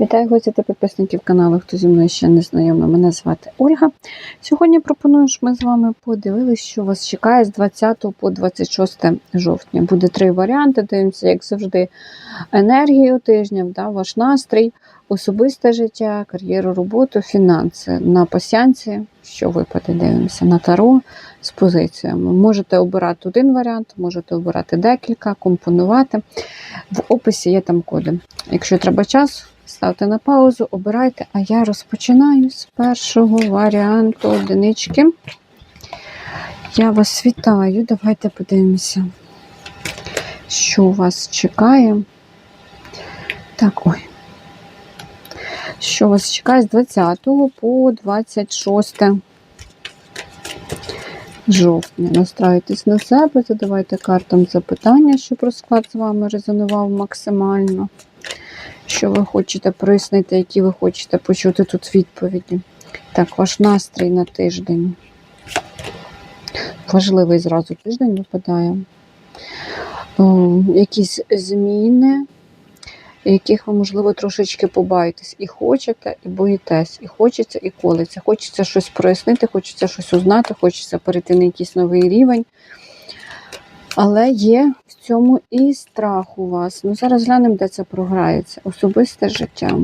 Вітаю гості та підписників каналу, хто зі мною ще не знайомий. Мене звати Ольга. Сьогодні пропоную, щоб ми з вами подивилися, що вас чекає з 20 по 26 жовтня. Буде три варіанти. Дивимося, як завжди, енергію тижня, да, ваш настрій, особисте життя, кар'єру, роботу, фінанси. На пасянці, що випаде, дивимося на таро з позиціями. Можете обирати один варіант, можете обирати декілька, компонувати. В описі є там коди. Якщо треба час, ставте на паузу, обирайте, а я розпочинаю з першого варіанту одинички. Я вас вітаю. Давайте подивимося, що вас чекає. Так, ой. Що вас чекає з 20 по 26 жовтня. Настраюйтесь на себе, задавайте картам запитання, щоб розклад з вами резонував максимально. Що ви хочете прояснити, які ви хочете почути тут відповіді. Так, ваш настрій на тиждень. Важливий зразу тиждень випадає. Якісь зміни, яких ви, можливо, трошечки побаєтесь. І хочете, і боїтесь, і хочеться, і колиться. Хочеться щось прояснити, хочеться щось узнати, хочеться перейти на якийсь новий рівень. Але є в цьому і страх у вас. Ну, зараз глянемо, де це програється. Особисте життя.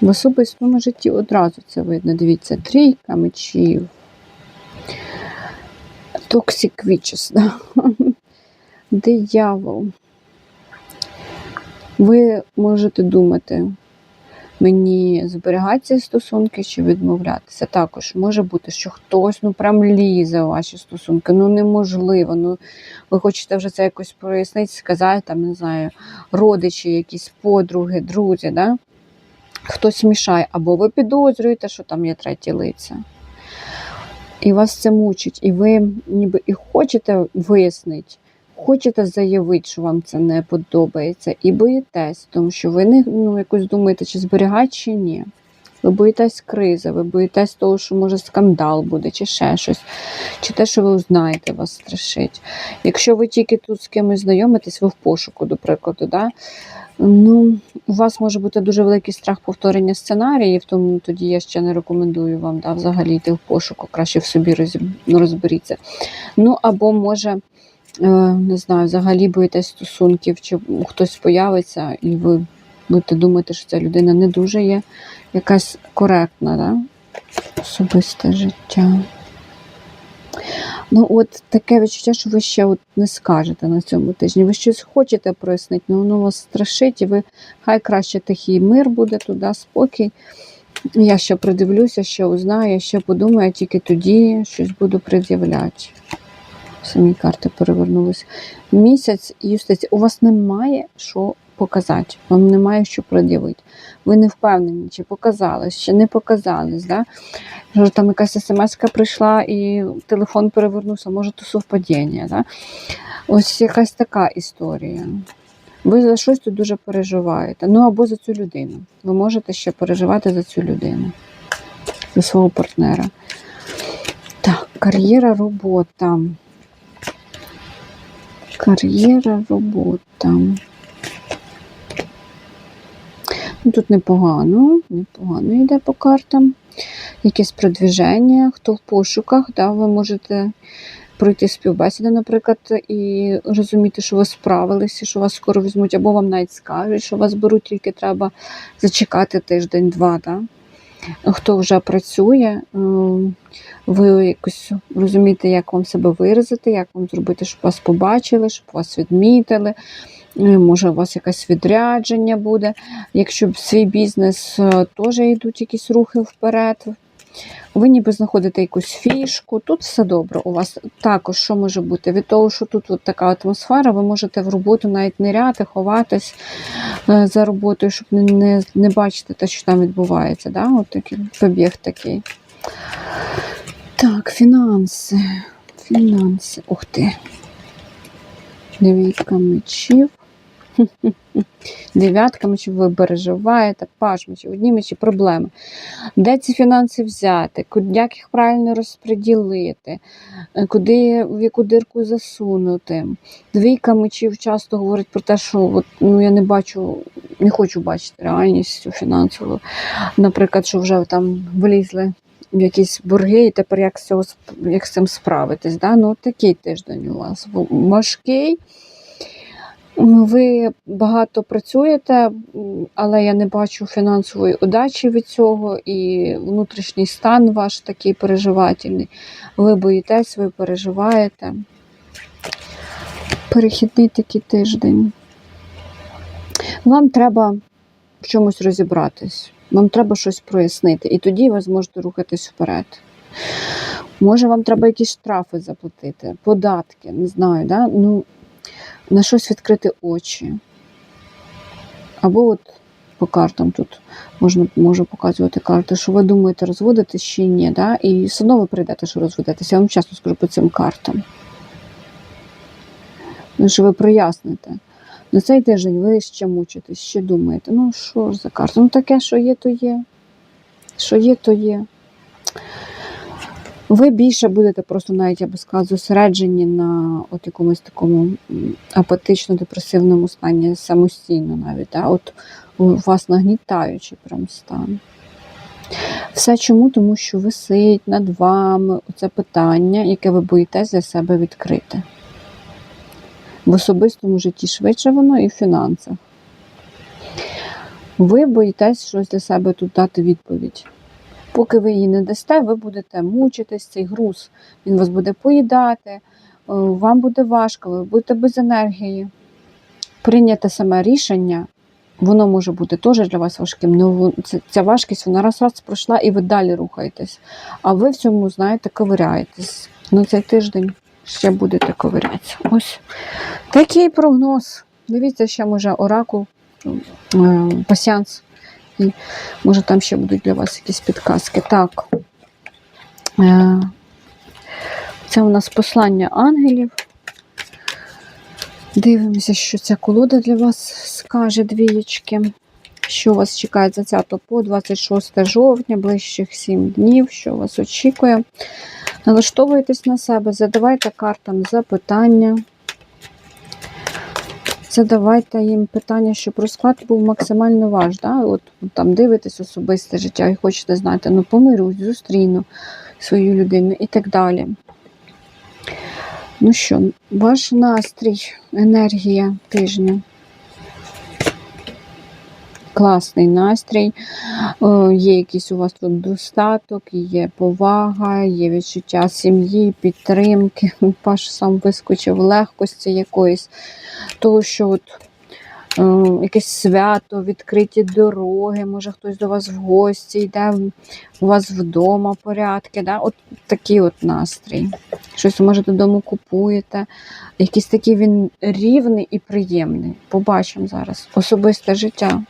В особистому житті одразу це видно. Дивіться, трійка мечів. Toxic Witches, да? диявол. Ви можете думати, мені зберігати ці стосунки чи відмовлятися. Також може бути, що хтось ну прям лізе у ваші стосунки. Ну неможливо. Ну ви хочете вже це якось прояснити, сказати, там, не знаю, родичі, якісь подруги, друзі, да? хтось мішає, або ви підозрюєте, що там є треті лиця. І вас це мучить, і ви ніби і хочете вияснити, хочете заявити, що вам це не подобається, і боїтесь, тому що ви не ну, якось думаєте, чи зберігати, чи ні. Ви боїтесь кризи, ви боїтесь того, що може скандал буде, чи ще щось, чи те, що ви узнаєте, вас страшить. Якщо ви тільки тут з кимось знайомитесь, ви в пошуку, до прикладу, да? ну, у вас може бути дуже великий страх повторення сценаріїв, тому тоді я ще не рекомендую вам да, взагалі йти в пошуку, краще в собі розберіться. Ну, або може. Е, не знаю, взагалі боїтесь стосунків, чи хтось появиться, і ви будете думати, що ця людина не дуже є якась коректна, да? особисте життя. Ну, от таке відчуття, що ви ще от не скажете на цьому тижні. Ви щось хочете прояснити, але воно вас страшить, і ви хай краще тихий мир буде туди, спокій. Я ще придивлюся, ще узнаю, ще подумаю, тільки тоді щось буду пред'являти. Самі карти перевернулися. Місяць юстиції. У вас немає що показати, вам немає що пред'явити. Ви не впевнені, чи показались, чи не показались. Да? Може, там якась смс прийшла і телефон перевернувся, може, то совпадіння. Да? Ось якась така історія. Ви за щось тут дуже переживаєте. Ну або за цю людину. Ви можете ще переживати за цю людину, за свого партнера. Так, кар'єра, робота. Кар'єра, робота. Ну, Тут непогано, непогано йде по картам. Якесь продвіження, хто в пошуках, да, ви можете пройти співбесіду, наприклад, і розуміти, що ви справилися, що вас скоро візьмуть, або вам навіть скажуть, що вас беруть, тільки треба зачекати тиждень-два. Да? Хто вже працює, ем, ви якось розумієте, як вам себе виразити, як вам зробити, щоб вас побачили, щоб вас відмітили. Е, Може, у вас якесь відрядження буде. Якщо в свій бізнес е, теж йдуть якісь рухи вперед. Ви ніби знаходите якусь фішку, тут все добре. У вас також що може бути? Від того, що тут от така атмосфера, ви можете в роботу навіть ниряти, ховатись е, за роботою, щоб не, не, бачити те, що там відбувається. Да? От такий побіг такий. Так, фінанси. Фінанси. Ух ти. Девійка мечів. Дев'ятка мечів ви переживаєте, паш мечів, одні мечі, проблеми. Де ці фінанси взяти, як їх правильно розподілити, е, куди, в яку дирку засунути. Двійка мечів часто говорить про те, що от, ну, я не бачу, не хочу бачити реальність фінансову. Наприклад, що вже там влізли в якісь борги, і тепер як з, цього, як з цим справитись. Да? Ну, такий тиждень у вас важкий. М, Ви багато працюєте, але я не бачу фінансової удачі від цього, і внутрішній стан ваш такий переживательний. Ви боїтесь, ви переживаєте. Перехідний такий тиждень. Вам треба в чомусь розібратись, вам треба щось прояснити, і тоді ви зможете рухатись вперед. Може, вам треба якісь штрафи заплатити, податки, не знаю, да? ну, на щось відкрити очі. Або от по картам тут можна можу показувати карти, що ви думаєте, розводитись чи ні, да? і все одно ви прийдете, що розводитися. Я вам чесно скажу по цим картам. Ну, що ви проясните. На цей тиждень ви ще мучитесь, ще думаєте, ну що ж за карта? Ну таке, що є, то є. Що є, то є. Ви більше будете просто навіть, я би сказала, зосереджені на от якомусь такому апатично-депресивному стані самостійно навіть. Да? От вас нагнітаючий прям стан. Все чому? Тому що висить над вами це питання, яке ви боїтесь для себе відкрити. В особистому житті швидше воно і в фінансах. Ви боїтесь щось для себе тут дати відповідь. Поки ви її не дасте, ви будете мучитись, цей груз. Він вас буде поїдати, е, вам буде важко, ви будете без енергії. Прийняте саме рішення, воно може бути теж для вас важким. Ну, ця важкість вона раз раз пройшла і ви далі рухаєтесь. А ви в цьому, знаєте, ковиряєтесь. На цей тиждень ще будете ковирятися. Ось такий прогноз. Дивіться, ще може оракул, е, пасіанс. І може там ще будуть для вас якісь підказки. Так. Е, Це у нас послання ангелів. Дивимося, що ця колода для вас скаже двієчки. Що вас чекає з 20 по 26 жовтня, ближчих 7 днів, що вас очікує. Налаштовуйтесь на себе, задавайте картам запитання. Задавайте їм питання, щоб розклад був максимально ваш. Да? От там дивитесь особисте життя і хочете знати, ну помирюсь, зустріну свою людину і так далі. Ну що, ваш настрій, енергія тижня. Класний настрій. Е, Є якийсь у вас тут достаток, є повага, є відчуття сім'ї, підтримки. Паш сам вискочив легкості якоїсь, того, що от, е, якесь свято, відкриті дороги, може хтось до вас в гості йде, у вас вдома порядки. Да? От такий от настрій. Щось може додому купуєте. Якийсь такий він рівний і приємний. Побачимо зараз. Особисте життя.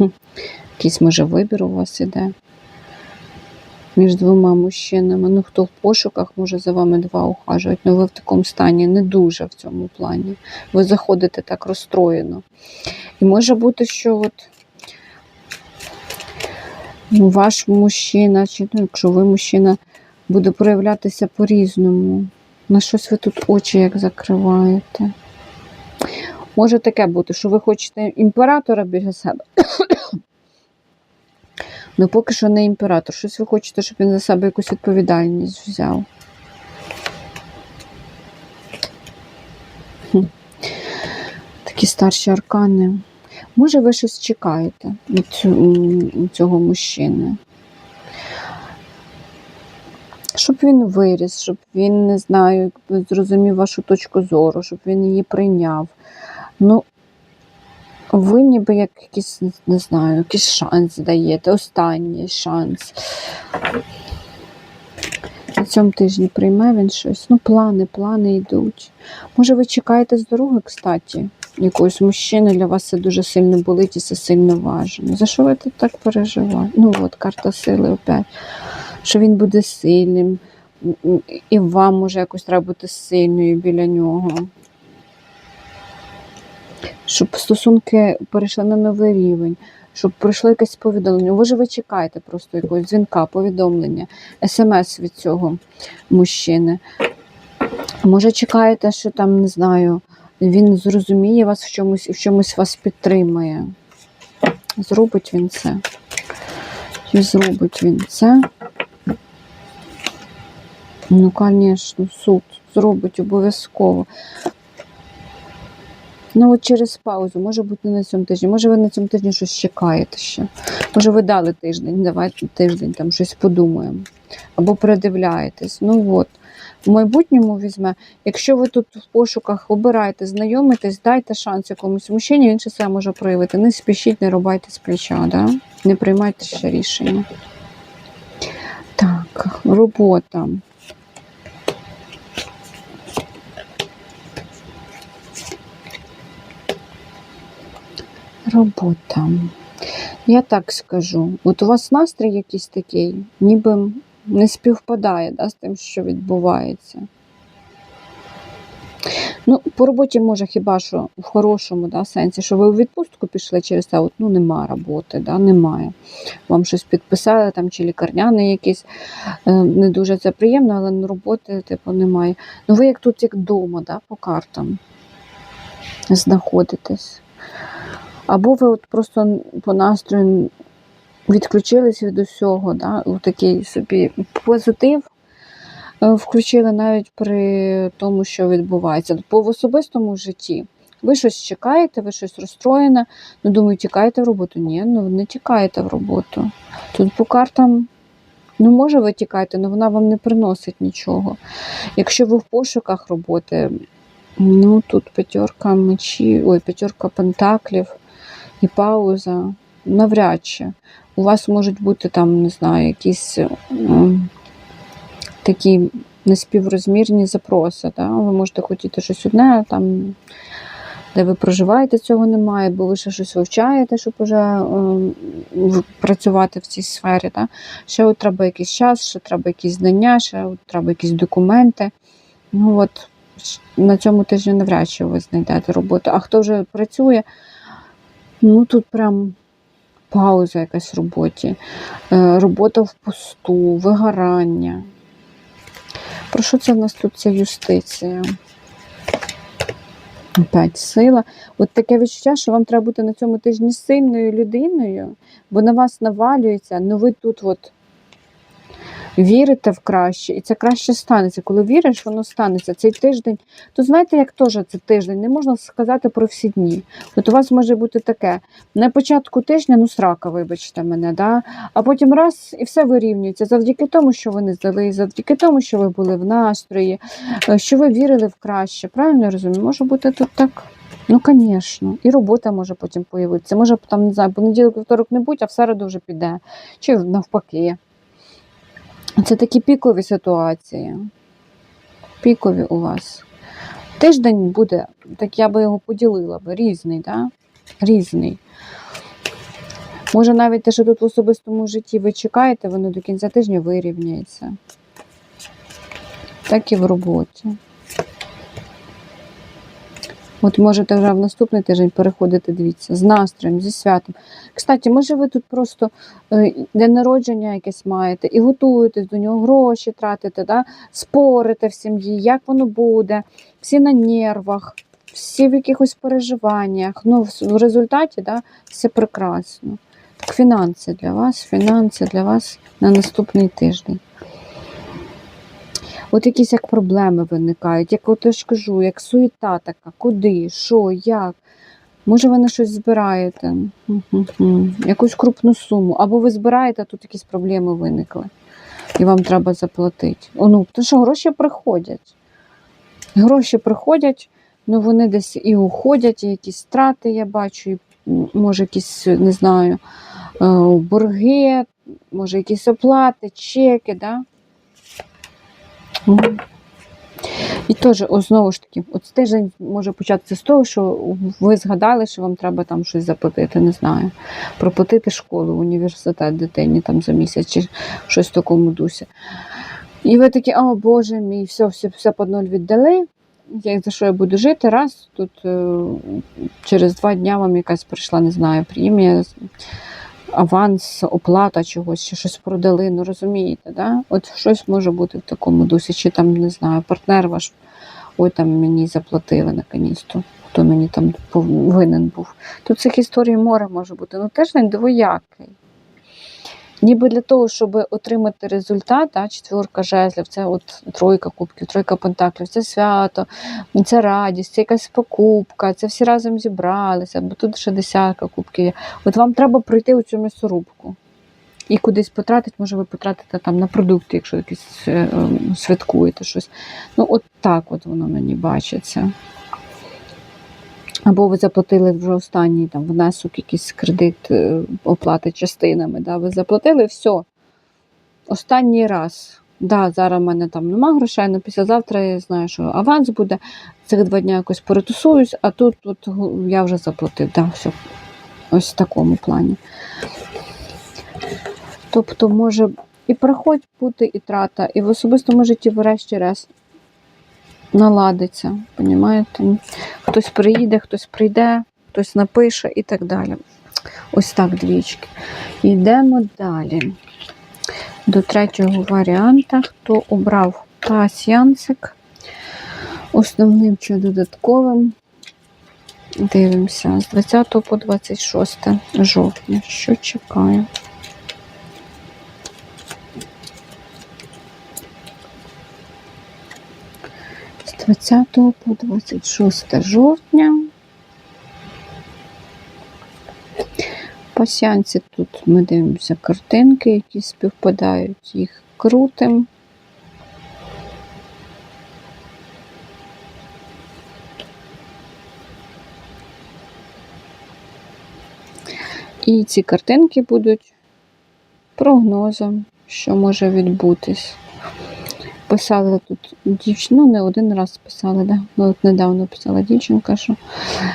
Хм. Якийсь, може, вибір у вас іде між двома мужчинами. Ну, хто в пошуках, може за вами два ухажують. Ну, ви в такому стані не дуже в цьому плані. Ви заходите так розстроєно. І може бути, що от ну, ваш мужчина, чи ну, якщо ви мужчина, буде проявлятися по-різному. На щось ви тут очі як закриваєте. Може таке бути, що ви хочете імператора біля себе. Ну, поки що не імператор. Щось ви хочете, щоб він за себе якусь відповідальність взяв. Такі старші аркани. Може, ви щось чекаєте від цього мужчини? Щоб він виріс, щоб він, не знаю, зрозумів вашу точку зору, щоб він її прийняв. Ну, ви ніби як якийсь, не знаю, якийсь шанс даєте, останній шанс. На цьому тижні прийме він щось. Ну, плани, плани йдуть. Може, ви чекаєте здоров'я, кстати, якогось мужчини, для вас це дуже сильно болить і це сильно важливо. За що ви тут так переживаєте? Ну от, карта сили опять. Що він буде сильним, і вам може якось треба бути сильною біля нього. Щоб стосунки перейшли на новий рівень, щоб прийшло якесь повідомлення. Може, ви чекаєте просто якогось дзвінка, повідомлення, смс від цього мужчини. Може, чекаєте, що там, не знаю, він зрозуміє вас в чомусь і в чомусь вас підтримає. Зробить він це. Чи зробить він це? Ну, звісно, суд зробить обов'язково. Ну, от через паузу, може бути не на цьому тижні. Може, ви на цьому тижні щось чекаєте ще. Може, ви дали тиждень, давайте тиждень там щось подумаємо. Або передивляєтесь. Ну от. В майбутньому візьме, якщо ви тут в пошуках обираєте, знайомитесь, дайте шанс якомусь мужчині, він ще себе може проявити. Не спішіть, не рубайте з плеча, да? не приймайте ще рішення. Так, робота. Робота. Я так скажу. От у вас настрій якийсь такий, ніби не співпадає да, з тим, що відбувається. Ну, по роботі може хіба що в хорошому да, сенсі, що ви у відпустку пішли через це, от, ну нема роботи, да, немає. Вам щось підписали там, чи лікарняний якийсь, е, не дуже це приємно, але роботи типу, немає. Ну ви як тут, як вдома, да, по картам знаходитесь. Або ви от просто по настрою відключились від усього, да? у такий собі позитив е, включили навіть при тому, що відбувається. По в особистому житті ви щось чекаєте, ви щось розстроєне, ну думаю, тікаєте в роботу. Ні, ну не тікаєте в роботу. Тут по картам. Ну, може, ви тікаєте, але вона вам не приносить нічого. Якщо ви в пошуках роботи, ну тут п'ятерка мечі, ой, п'ятерка пентаклів і пауза, навряд чи. У вас можуть бути там, не знаю, якісь м, такі неспіврозмірні запроси. Да? Ви можете хотіти щось одне, там, де ви проживаєте, цього немає, бо ви ще щось вивчаєте, щоб вже в- працювати в цій сфері. Да? Ще от треба якийсь час, ще треба якісь знання, ще от треба якісь документи. Ну от на цьому тижні навряд чи ви знайдете роботу. А хто вже працює, ну тут прям пауза якась в роботі, робота в посту, вигорання. Про що це в нас тут ця юстиція? Опять сила. От таке відчуття, що вам треба бути на цьому тижні сильною людиною, бо на вас навалюється, ну ви тут от вірите в краще, і це краще станеться. Коли віриш, воно станеться. Цей тиждень, то знаєте, як теж це тиждень, не можна сказати про всі дні. От у вас може бути таке: на початку тижня, ну срака, вибачте мене, да? а потім раз і все вирівнюється завдяки тому, що ви не здали, завдяки тому, що ви були в настрої, е, що ви вірили в краще. Правильно я розумію? Може бути тут так. Ну, звісно, і робота може потім появитися. Може, там, не знаю, понеділок, вівторок не будь, а в середу вже піде. Чи навпаки. Це такі пікові ситуації. Пікові у вас. Тиждень буде, так я би його поділила би, різний, да? Різний. Може, навіть те, що тут в особистому житті ви чекаєте, воно до кінця тижня вирівняється. Так і в роботі. От можете вже в наступний тиждень переходити, дивіться, з настроєм, зі святом. Кстати, може ви тут просто е, день народження якесь маєте і готуєтесь до нього, гроші тратите, да? спорите в сім'ї, як воно буде, всі на нервах, всі в якихось переживаннях. Ну, в, результаті да, все прекрасно. Так, фінанси для вас, фінанси для вас на наступний тиждень. От якісь як проблеми виникають, як от я ж кажу, як суєта така, куди, що, як. Може, ви на щось збираєте, якусь крупну суму, або ви збираєте, а тут якісь проблеми виникли, і вам треба заплатити. Ну, тому що гроші приходять. Гроші приходять, ну вони десь і уходять, і якісь страти я бачу, і, може, якісь, не знаю, е, борги, може, якісь оплати, чеки, да? І теж, знову ж таки, от тиждень може початися з того, що ви згадали, що вам треба там щось заплатити, не знаю, проплатити школу, університет дитині там за місяць чи щось в такому дусі. І ви такі, о Боже мій, все, все, все по ноль віддали. Як за що я буду жити? Раз тут е, через два дня вам якась прийшла, не знаю, премія, аванс, оплата чогось, чи щось продали. Ну розумієте, да? От щось може бути в такому дусі, чи там, не знаю, партнер ваш, ой, там мені заплатили наконець-то, хто мені там повинен був. Тут цих історій море може бути. Ну теж він двоякий. Ніби для того, щоб отримати результат, да, четверка жезлів, це от тройка кубків, тройка пентаклів, це свято, це радість, це якась покупка, це всі разом зібралися, бо тут ще десятка кубків є. От вам треба пройти у цю м'ясорубку. І кудись потратити, може, ви потратите там на продукти, якщо якісь е, е, святкуєте щось. Ну, от так от воно мені бачиться. Або ви заплатили вже останній там внесок, якийсь кредит е, оплати частинами. Да? Ви заплатили все. Останній раз. Да, зараз в мене там нема грошей, але післязавтра я знаю, що аванс буде. Цих два дні якось перетусуюсь, а тут, тут я вже заплатив. Да, все. Ось в такому плані. Тобто, може і проход бути, і трата, і в особистому житті, врешті-решт, наладиться. Понімаєте? Хтось приїде, хтось прийде, хтось напише і так далі. Ось так двічки. Йдемо далі. До третього варіанта, хто обрав пасьянсик основним чи додатковим. Дивимося з 20 по 26 жовтня. Що чекає? 20 по 26 жовтня. По сеансі тут ми дивимося картинки, які співпадають, їх крутим. І ці картинки будуть прогнозом, що може відбутись. Писали тут дівчину, ну не один раз писали, да? ну, от недавно писала дівчинка, що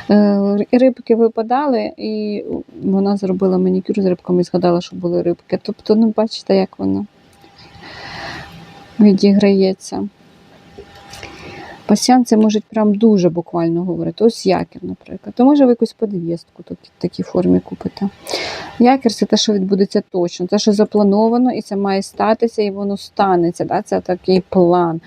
е, рибки випадали, і вона зробила манікюр з рибками і згадала, що були рибки. Тобто, ну бачите, як воно відіграється. Пасіанці можуть прям дуже буквально говорити. Ось якір, наприклад. То може ви якусь подвістку в такій формі купите. Якір це те, що відбудеться точно, те, що заплановано, і це має статися, і воно станеться. Да? Це такий план.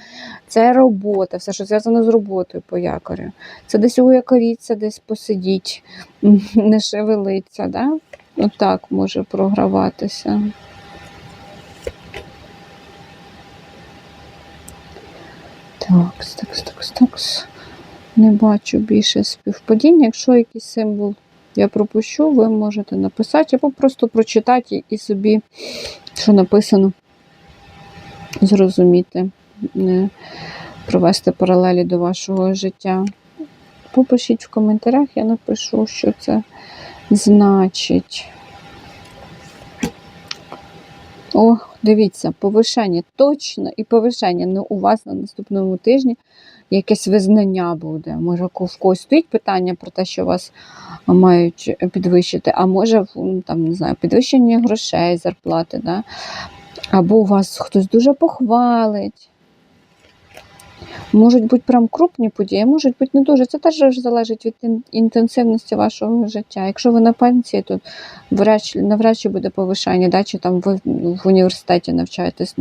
Це робота, все, що зв'язано з роботою по якорю. Це десь уякоріться, десь посидіть, не шевелиться. Да? Отак може програватися. Так, так, так, так. Не бачу більше співпадіння. Якщо якийсь символ я пропущу, ви можете написати, або просто прочитати і собі, що написано, зрозуміти, не провести паралелі до вашого життя. Попишіть в коментарях, я напишу, що це значить. О, дивіться, повишення точно і повишення. Ну, у вас на наступному тижні якесь визнання буде. Може, в когось стоїть питання про те, що вас мають підвищити, а може, там, не знаю, підвищення грошей, зарплати, да? або у вас хтось дуже похвалить. Можуть бути прям крупні події, можуть бути не дуже. Це теж залежить від інтенсивності вашого життя. Якщо ви на пенсії, то навряд чи буде повишення, да, чи там ви в університеті навчаєтесь.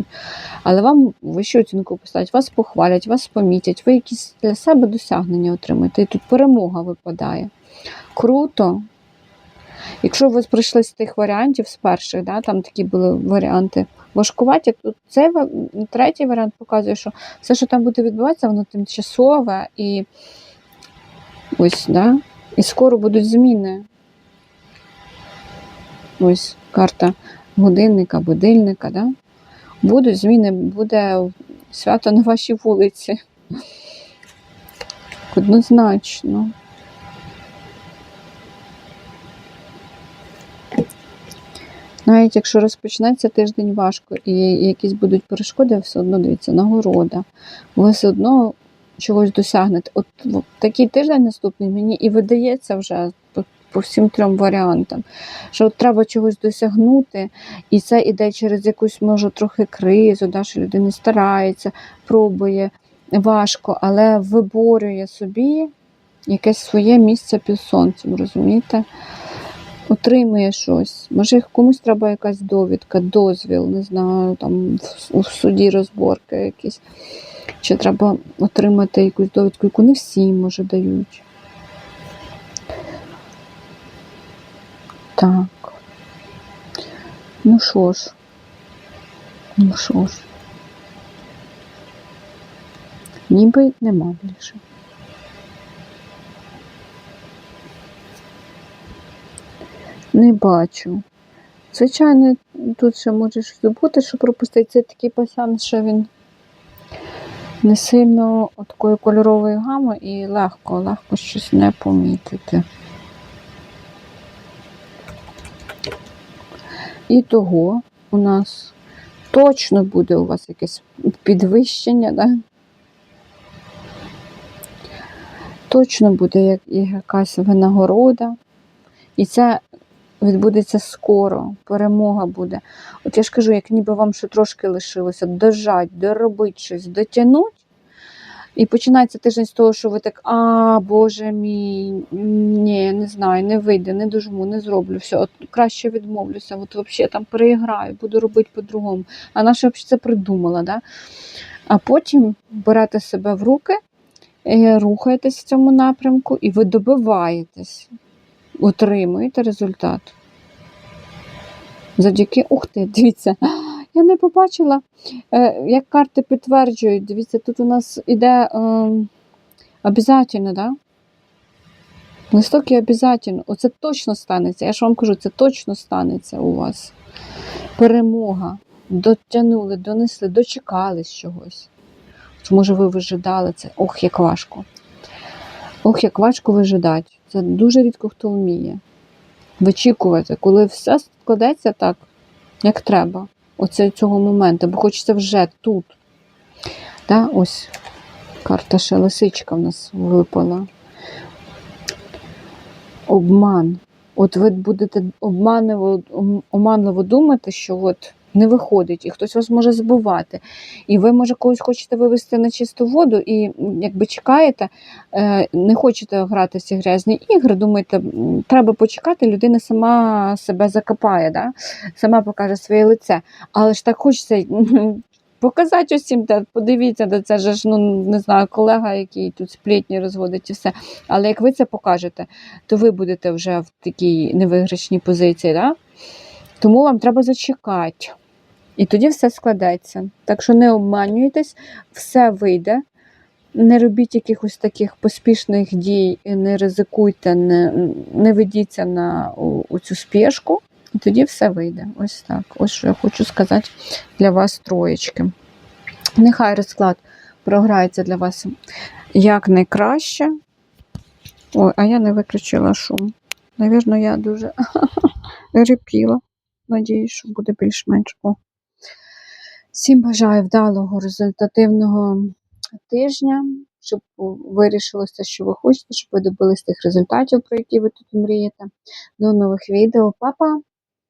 Але вам вищу оцінку поставлять, вас похвалять, вас помітять, ви якісь для себе досягнення отримаєте. І тут перемога випадає. Круто. Якщо ви прийшли з тих варіантів, з перших, да, там такі були варіанти важкуваті, то цей третій варіант показує, що все, що там буде відбуватися, воно тимчасове і ось, да, і скоро будуть зміни. Ось карта годинника, будильника, да? Будуть зміни, буде свято на вашій вулиці. Однозначно. Навіть якщо розпочнеться тиждень важко і якісь будуть перешкоди, все одно дивіться, нагорода. Ви все одно чогось досягнете. От, такий тиждень наступний мені і видається вже, от по всім трьом варіантам. Що от треба чогось досягнути, і це іде через якусь, може, трохи кризу, да, що людина старається, пробує важко, але виборює собі якесь своє місце під сонцем, розумієте? Отримує щось. Може, комусь треба якась довідка, дозвіл, не знаю, там в, суді розборки якісь. Чи треба отримати якусь довідку, яку не всі, може, дають. Так. Ну що ж. Ну що ж. Ніби нема більше. Не бачу. Звичайно, тут ще може щось що пропустити. Це такий пасян, що він не сильно такої кольорової гами і легко, легко щось не помітити. І того у нас точно буде у вас якесь підвищення, да? точно буде як- якась винагорода. І це відбудеться скоро, перемога буде. От я ж кажу, як ніби вам ще трошки лишилося дожать, доробити щось, дотягнути. І починається тиждень з того, що ви так, а, Боже мій, ні, не знаю, не вийде, не дожму, не зроблю. Все, от краще відмовлюся, от взагалі там переіграю, буду робити по-другому. А наша взагалі це придумала, да? А потім берете себе в руки, е, рухаєтесь в цьому напрямку, і ви добиваєтесь, отримуєте результат. Завдяки, ух ти, дивіться, я не побачила, е, як карти підтверджують. Дивіться, тут у нас іде е, обов'язково, да? Листок і обов'язково. Оце точно станеться. Я ж вам кажу, це точно станеться у вас. Перемога. Дотягнули, донесли, дочекались чогось. Може, ви вижидали це. Ох, як важко. Ох, як важко вижидати. Це дуже рідко хто вміє. Вичікувати, коли все складеться так, як треба. Оце цього моменту, бо хочеться вже тут. Да? Ось карта ще лисичка в нас випала. Обман. От ви будете обманливо, оманливо думати, що от не виходить, і хтось вас може збивати. І ви, може, когось хочете вивести на чисту воду, і якби чекаєте, е, не хочете грати в ці грязні ігри, думаєте, треба почекати, людина сама себе закопає, да? сама покаже своє лице. Але ж так хочеться показати усім, та подивіться, де це ж, ну не знаю, колега, який тут сплітні розводить і все. Але як ви це покажете, то ви будете вже в такій невиграшній позиції. Да? Тому вам треба зачекати. І тоді все складеться. Так що не обманюйтесь, все вийде. Не робіть якихось таких поспішних дій, і не ризикуйте, не, не ведіться на у, у цю спешку, і тоді все вийде. Ось так. Ось що я хочу сказати для вас троєчки. Нехай розклад програється для вас якнайкраще. Ой, а я не виключила шум. Навірно, я дуже репіла. Надіюсь, що буде більш-менш. Всім бажаю вдалого, результативного тижня, щоб вирішилося, що ви хочете, щоб ви добились тих результатів, про які ви тут мрієте. До нових відео. Па-па!